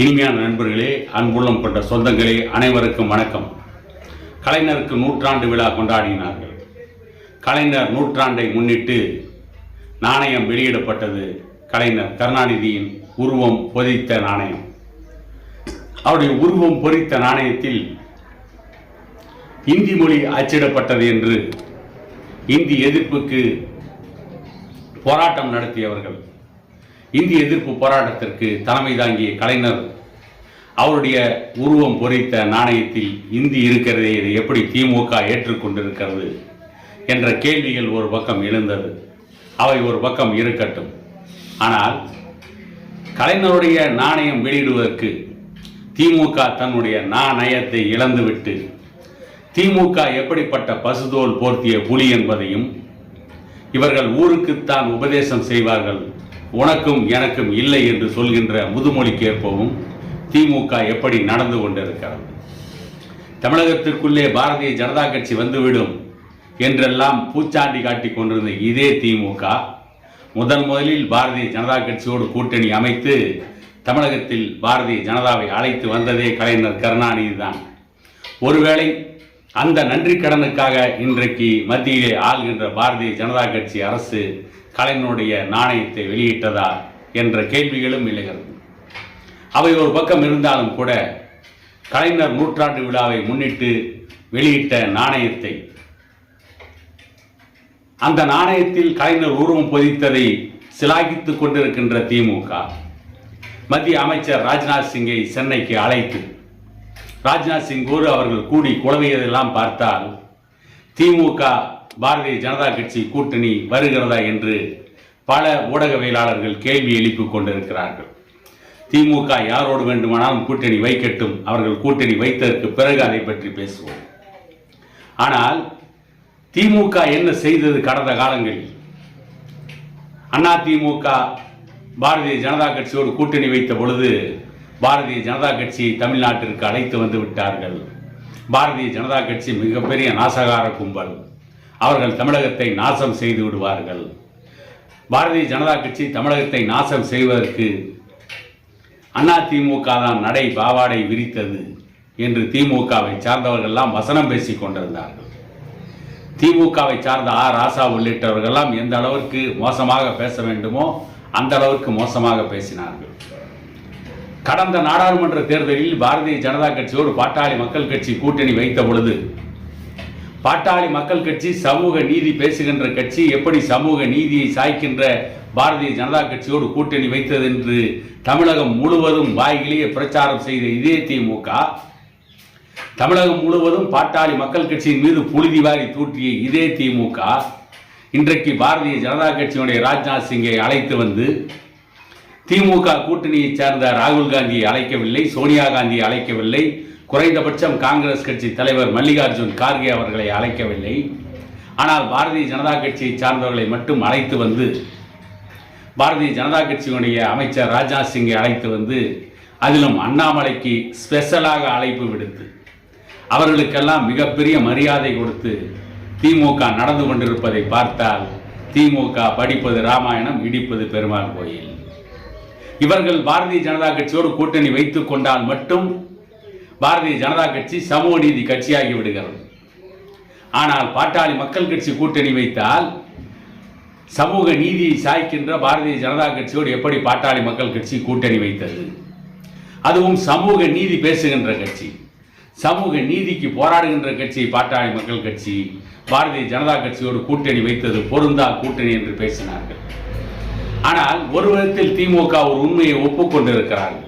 இனிமையான நண்பர்களே அன்புள்ளம் கொண்ட சொந்தங்களே அனைவருக்கும் வணக்கம். கலைஞருக்கு நூற்றாண்டு விழா கொண்டாடினார்கள். கலைஞர் நூற்றாண்டை முன்னிட்டு நாணயம் வெளியிடப்பட்டது கலைஞர் கருணாநிதியின் உருவம் பொதித்த நாணயம். அவருடைய உருவம் பொறித்த நாணயத்தில் இந்தி மொழி அச்சிடப்பட்டது என்று இந்தி எதிர்ப்புக்கு போராட்டம் நடத்தியவர்கள். இந்திய எதிர்ப்பு போராட்டத்திற்கு தலைமை தாங்கிய கலைஞர் அவருடைய உருவம் பொறித்த நாணயத்தில் இந்தி இருக்கிறதே இதை எப்படி திமுக ஏற்றுக்கொண்டிருக்கிறது என்ற கேள்விகள் ஒரு பக்கம் எழுந்தது. அவை ஒரு பக்கம் இருக்கட்டும். ஆனால் கலைஞருடைய நாணயம் வெளியிடுவதற்கு திமுக தன்னுடைய நாணயத்தை இழந்துவிட்டு திமுக எப்படிப்பட்ட பசுதோல் போர்த்திய புலி என்பதையும் இவர்கள் ஊருக்குத்தான் உபதேசம் செய்வார்கள் உனக்கும் எனக்கும் இல்லை என்று சொல்கின்ற முதுமொழிக்கேற்பவும் திமுக எப்படி நடந்து கொண்டிருக்கிறது? தமிழகத்திற்குள்ளே பாரதிய ஜனதா கட்சி வந்துவிடும் என்றெல்லாம் பூச்சாண்டி காட்டிக் கொண்டிருந்த இதே திமுக முதன் முதலில் பாரதிய ஜனதா கட்சியோடு கூட்டணி அமைத்து தமிழகத்தில் பாரதிய ஜனதாவை அழைத்து வந்ததே கலைஞர் கருணாநிதி தான். ஒருவேளை அந்த நன்றி கடனுக்காக இன்றைக்கு மத்தியிலே ஆள்கின்ற பாரதிய ஜனதா கட்சி அரசு கலைஞனுடைய நாணயத்தை வெளியிட்டதா என்ற கேள்விகளும் எழுகிறது. அவை ஒரு பக்கம் இருந்தாலும் கூட கலைஞர் நூற்றாண்டு விழாவை முன்னிட்டு வெளியிட்ட நாணயத்தை. அந்த நாணயத்தில் கலைஞர் உருவம் பொதித்ததை சிலாகித்துக் கொண்டிருக்கின்ற திமுக. மத்திய அமைச்சர் ராஜ்நாத் சிங்கை சென்னைக்கு அழைத்து ராஜ்நாத் சிங்கோடு அவர்கள் கூடி குழவியதெல்லாம் பார்த்தால் திமுக பாரதிய ஜனதா கட்சி கூட்டணி வருகிறதா என்று பல ஊடகவியலாளர்கள் கேள்வி எழுப்பிக் கொண்டிருக்கிறார்கள். திமுக யாரோடு வேண்டுமானாலும் கூட்டணி வைக்கட்டும் அவர்கள் கூட்டணி வைத்ததற்கு பிறகு அதை பற்றி பேசுவோம். ஆனால் திமுக என்ன செய்தது கடந்த காலங்களில்? அண்ணா திமுக பாரதிய ஜனதா கட்சியோடு கூட்டணி வைத்த பொழுது பாரதிய ஜனதா கட்சியை தமிழ்நாட்டிற்கு அழைத்து வந்து விட்டார்கள். பாரதிய ஜனதா கட்சி மிகப்பெரிய நாசகார கும்பல். அவர்கள் தமிழகத்தை நாசம் செய்து விடுவார்கள். பாரதிய ஜனதா கட்சி தமிழகத்தை நாசம் செய்வதற்கு அண்ணா திமுக தான் நடை பாவாடை விரித்தது என்று திமுகவை சார்ந்தவர்கள்லாம் வசனம் பேசி கொண்டிருந்தார்கள். திமுகவை சார்ந்த ஆர் ராசா உள்ளிட்டவர்கள்லாம் எந்த அளவிற்கு மோசமாக பேச வேண்டுமோ அந்த அளவிற்கு மோசமாக பேசினார்கள். கடந்த நாடாளுமன்ற தேர்தலில் பாரதிய ஜனதா கட்சியோடு பாட்டாளி மக்கள் கட்சி கூட்டணி வைத்த பொழுது பாட்டாளி மக்கள் கட்சி சமூக நீதி பேசுகின்ற கட்சி எப்படி சமூக நீதியை சாய்க்கின்ற பாரதிய ஜனதா கட்சியோடு கூட்டணி வைத்தது என்று தமிழகம் முழுவதும் வாயிலேயே பிரச்சாரம் செய்த இதே திமுக தமிழகம் முழுவதும் பாட்டாளி மக்கள் கட்சியின் மீது புழுதி வாரி தூற்றிய இதே திமுக இன்றைக்கு பாரதிய ஜனதா கட்சியினுடைய ராஜ்நாத் சிங்கை அழைத்து வந்து திமுக கூட்டணியைச் சேர்ந்த ராகுல் காந்தியை அழைக்கவில்லை சோனியா காந்தியை அழைக்கவில்லை குறைந்தபட்சம் காங்கிரஸ் கட்சி தலைவர் மல்லிகார்ஜுன் கார்கே அவர்களை அழைக்கவில்லை. ஆனால் பாரதிய ஜனதா கட்சியை சார்ந்தவர்களை மட்டும் அழைத்து வந்து பாரதிய ஜனதா கட்சியினுடைய அமைச்சர் ராஜ்நாத் சிங்கை அழைத்து வந்து அதிலும் அண்ணாமலைக்கு ஸ்பெஷலாக அழைப்பு விடுத்து அவர்களுக்கெல்லாம் மிகப்பெரிய மரியாதை கொடுத்து திமுக நடந்து கொண்டிருப்பதை பார்த்தால் திமுக படிப்பது ராமாயணம் இடிப்பது பெருமாள் கோயில். இவர்கள் பாரதிய ஜனதா கட்சியோடு கூட்டணி வைத்துக் கொண்டால் மட்டும் பாரதிய ஜனதா கட்சி சமூக நீதி கட்சியாகி விடுகிறது. ஆனால் பாட்டாளி மக்கள் கட்சி கூட்டணி வைத்தால் சமூக நீதியை சாய்க்கின்ற பாரதிய ஜனதா கட்சியோடு எப்படி பாட்டாளி மக்கள் கட்சி கூட்டணி வைத்தது? அதுவும் சமூக நீதி பேசுகின்ற கட்சி. சமூக நீதிக்கு போராடுகின்ற கட்சி பாட்டாளி மக்கள் கட்சி. பாரதிய ஜனதா கட்சியோடு கூட்டணி வைத்தது பொருந்தா கூட்டணி என்று பேசினார்கள். ஆனால் ஒரு விதத்தில் திமுக ஒரு உண்மையை ஒப்புக்கொண்டிருக்கிறார்கள்.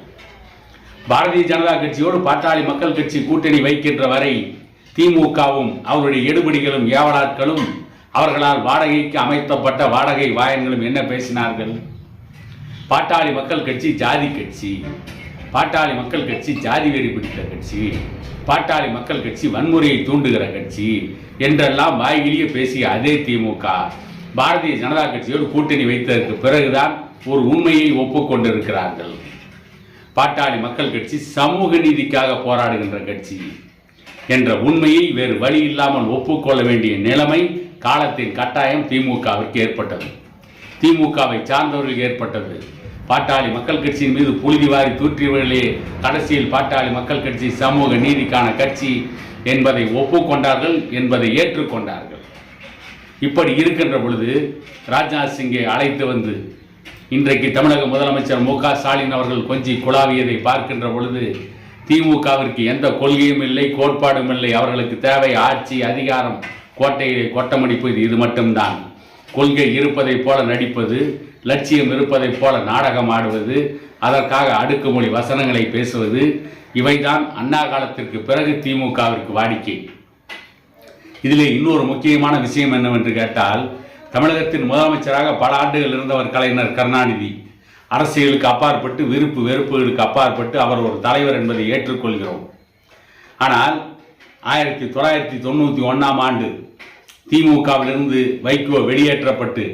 பாரதிய ஜனதா கட்சியோடு பாட்டாளி மக்கள் கட்சி கூட்டணி வைக்கின்ற வரை திமுகவும் அவருடைய எடுபடிகளும் ஏவலாட்களும் அவர்களால் வாடகைக்கு அமைத்தப்பட்ட வாடகை வாயன்களும் என்ன பேசினார்கள்? பாட்டாளி மக்கள் கட்சி ஜாதி கட்சி பாட்டாளி மக்கள் கட்சி ஜாதி வெறி பிடித்த கட்சி பாட்டாளி மக்கள் கட்சி வன்முறையை தூண்டுகிற கட்சி என்றெல்லாம் வாய்கிலேயே பேசிய அதே திமுக. பாரதிய ஜனதா கட்சியோடு கூட்டணி வைத்ததற்கு பிறகுதான் ஒரு உண்மையை ஒப்புக்கொண்டிருக்கிறார்கள். பாட்டாளி மக்கள் கட்சி சமூக நீதிக்காக போராடுகின்ற கட்சி என்ற உண்மையை வேறு வழி இல்லாமல் ஒப்புக்கொள்ள வேண்டிய நிலைமை காலத்தின் கட்டாயம் திமுகவிற்கு ஏற்பட்டது. திமுகவை சார்ந்தவர்களுக்கு ஏற்பட்டது. பாட்டாளி மக்கள் கட்சியின் மீது புழுதி வாரி தூற்றியவர்களே கடைசியில் பாட்டாளி மக்கள் கட்சி சமூக நீதிக்கான கட்சி என்பதை ஒப்புக்கொண்டார்கள் என்பதை ஏற்றுக்கொண்டார்கள். இப்படி இருக்கின்ற பொழுது ராஜ்நாத் சிங்கை அழைத்து வந்து இன்றைக்கு தமிழக முதலமைச்சர் மு க ஸ்டாலின் அவர்கள் கொஞ்சி குழாவியதை பார்க்கின்ற பொழுது திமுகவிற்கு எந்த கொள்கையும் இல்லை கோட்பாடும் இல்லை. அவர்களுக்கு தேவை ஆட்சி அதிகாரம் கோட்டையிலே கொட்டமடிப்பது இது மட்டும்தான். கொள்கை இருப்பதைப் போல நடிப்பது லட்சியம் இருப்பதைப் போல நாடகம் ஆடுவது அதற்காக அடுக்குமொழி வசனங்களை பேசுவது இவைதான் அண்ணா காலத்திற்கு பிறகு திமுகவிற்கு வாடிக்கை. இதிலே இன்னொரு முக்கியமான விஷயம் என்னவென்று கேட்டால் தமிழகத்தின் முதலமைச்சராக பல ஆண்டுகள் இருந்தவர் கலைஞர் கருணாநிதி. அரசியலுக்கு அப்பாற்பட்டு விருப்பு வெறுப்புகளுக்கு அப்பாற்பட்டு அவர் ஒரு தலைவர் என்பதை ஏற்றுக்கொள்கிறோம். ஆனால் ஆயிரத்தி தொள்ளாயிரத்தி தொண்ணூற்றி ஒன்றாம் ஆண்டு திமுகவிலிருந்து வைகோ வெளியேற்றப்பட்டு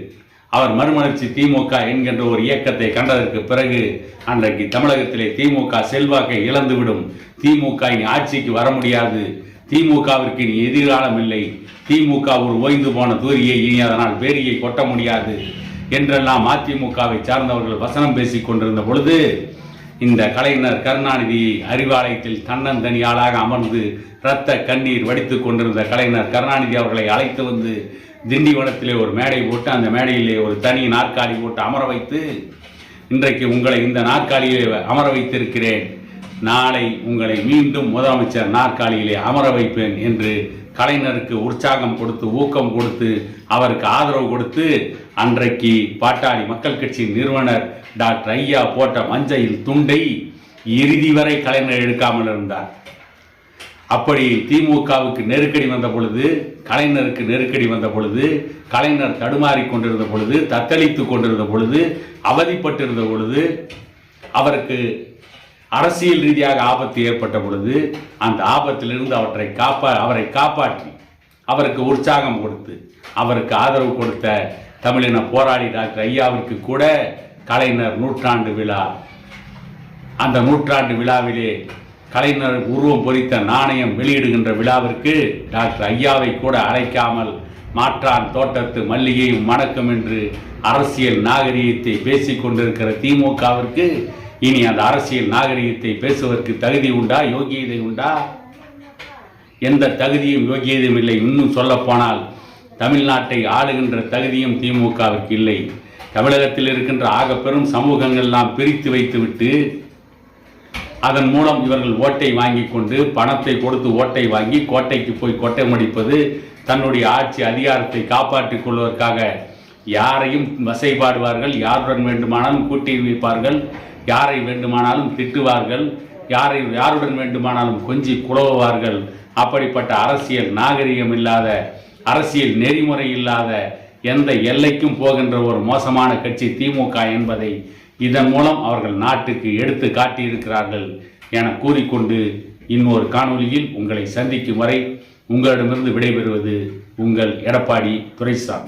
அவர் மறுமலர்ச்சி திமுக என்கின்ற ஒரு இயக்கத்தை கண்டதற்கு பிறகு அன்றைக்கு தமிழகத்திலே திமுக செல்வாக்கை இழந்துவிடும். திமுக இனி ஆட்சிக்கு வர முடியாது. திமுகவிற்கு இனி எதிர்காலம் இல்லை. திமுக ஒரு ஓய்ந்து போன தூரியை இனி அதனால் பேரியை கொட்ட முடியாது என்றெல்லாம் அதிமுகவை சார்ந்தவர்கள் வசனம் பேசிக் கொண்டிருந்த பொழுது இந்த கலைஞர் கருணாநிதி அறிவாலயத்தில் தன்னந்தனியாளாக அமர்ந்து இரத்த கண்ணீர் வடித்துக் கொண்டிருந்த கலைஞர் கருணாநிதி அவர்களை அழைத்து வந்து திண்டிவனத்திலே ஒரு மேடை போட்டு அந்த மேடையிலே ஒரு தனி நாற்காலி போட்டு அமர வைத்து இன்றைக்கு உங்களை இந்த நாற்காலியிலே அமர வைத்திருக்கிறேன். நாளை உங்களை மீண்டும் முதலமைச்சர் நாற்காலியிலே அமர வைப்பேன் என்று கலைஞருக்கு உற்சாகம் கொடுத்து ஊக்கம் கொடுத்து அவருக்கு ஆதரவு கொடுத்து அன்றைக்கு பாட்டாளி மக்கள் கட்சியின் நிறுவனர் டாக்டர் ஐயா போட்ட மஞ்சையில் துண்டை இறுதி வரை கலைஞர் எடுக்காமல் இருந்தார். அப்படி திமுகவுக்கு நெருக்கடி வந்த பொழுது கலைஞருக்கு நெருக்கடி வந்த பொழுது கலைஞர் தடுமாறி கொண்டிருந்த பொழுது தத்தளித்து கொண்டிருந்த பொழுது அவதிப்பட்டிருந்த பொழுது அவருக்கு அரசியல் ரீதியாக ஆபத்து ஏற்பட்ட பொழுது அந்த ஆபத்திலிருந்து அவற்றை காப்பா அவரை காப்பாற்றி அவருக்கு உற்சாகம் கொடுத்து அவருக்கு ஆதரவு கொடுத்த தமிழின போராளி டாக்டர் ஐயாவிற்கு கூட கலைஞர் நூற்றாண்டு விழா அந்த நூற்றாண்டு விழாவிலே கலைஞர் உருவம் பொறித்த நாணயம் வெளியிடுகின்ற விழாவிற்கு டாக்டர் ஐயாவை கூட அழைக்காமல் மாற்றான் தோட்டத்து மல்லிகையும் மணக்கம் என்று அரசியல் நாகரீகத்தை பேசிக் கொண்டிருக்கிற திமுகவிற்கு இனி அந்த அரசியல் நாகரிகத்தை பேசுவதற்கு தகுதி உண்டா யோகியதை உண்டா? எந்த தகுதியும் யோகியதும் இல்லை. இன்னும் சொல்லப்போனால் தமிழ்நாட்டை ஆளுகின்ற தகுதியும் திமுகவிற்கு இல்லை. தமிழகத்தில் இருக்கின்ற ஆக பெரும் சமூகங்கள்லாம் பிரித்து வைத்துவிட்டு அதன் மூலம் இவர்கள் ஓட்டை வாங்கி கொண்டு பணத்தை கொடுத்து ஓட்டை வாங்கி கோட்டைக்கு போய் கோட்டை மடிப்பது தன்னுடைய ஆட்சி அதிகாரத்தை காப்பாற்றிக் கொள்வதற்காக யாரையும் வசைபாடுவார்கள் யாருடன் வேண்டுமானாலும் கூட்டி வைப்பார்கள் யாரை வேண்டுமானாலும் திட்டுவார்கள் யாரை யாருடன் வேண்டுமானாலும் கொஞ்சி குழவுவார்கள். அப்படிப்பட்ட அரசியல் நாகரிகம் இல்லாத அரசியல் நெறிமுறை இல்லாத எந்த எல்லைக்கும் போகின்ற ஒரு மோசமான கட்சி திமுக என்பதை இதன் மூலம் அவர்கள் நாட்டுக்கு எடுத்து காட்டியிருக்கிறார்கள் என கூறிக்கொண்டு இன்னொரு காணொலியில் உங்களை சந்திக்கும் வரை உங்களிடமிருந்து விடைபெறுவது உங்கள் எடப்பாடி துரைசாமி.